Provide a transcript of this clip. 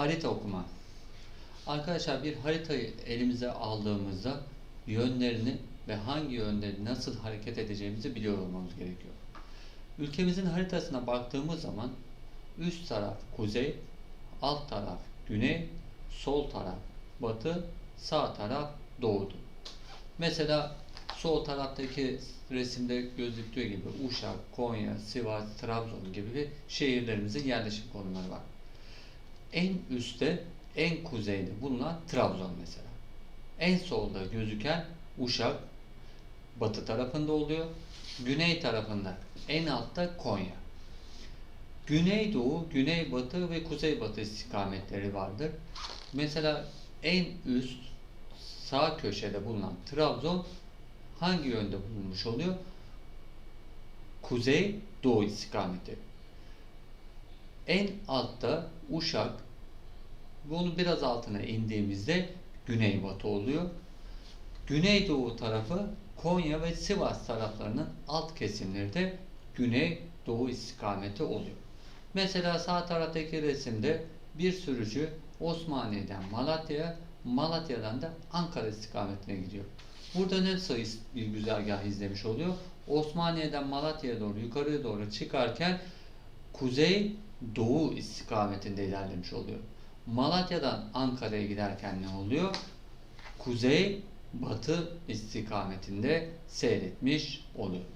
Harita okuma. Arkadaşlar bir haritayı elimize aldığımızda yönlerini ve hangi yönde nasıl hareket edeceğimizi biliyor olmamız gerekiyor. Ülkemizin haritasına baktığımız zaman üst taraf kuzey, alt taraf güney, sol taraf batı, sağ taraf doğudur. Mesela sol taraftaki resimde gözüktüğü gibi Uşak, Konya, Sivas, Trabzon gibi şehirlerimizin yerleşim konumları var. En üstte, en kuzeyde bulunan Trabzon mesela. En solda gözüken Uşak, batı tarafında oluyor. Güney tarafında, en altta Konya. Güneydoğu, güneybatı ve kuzeybatı istikametleri vardır. Mesela en üst sağ köşede bulunan Trabzon hangi yönde bulunmuş oluyor? Kuzey doğu istikameti. En altta Uşak, bunu biraz altına indiğimizde güneybatı oluyor. Güneydoğu tarafı Konya ve Sivas taraflarının alt kesimleri de güney doğu istikameti oluyor. Mesela sağ taraftaki resimde bir sürücü Osmaniye'den Malatya'ya, Malatya'dan da Ankara istikametine gidiyor. Burada nasıl is- bir güzergah izlemiş oluyor? Osmaniye'den Malatya'ya doğru yukarıya doğru çıkarken kuzey doğu istikametinde ilerlemiş oluyor. Malatya'dan Ankara'ya giderken ne oluyor? Kuzey batı istikametinde seyretmiş oluyor.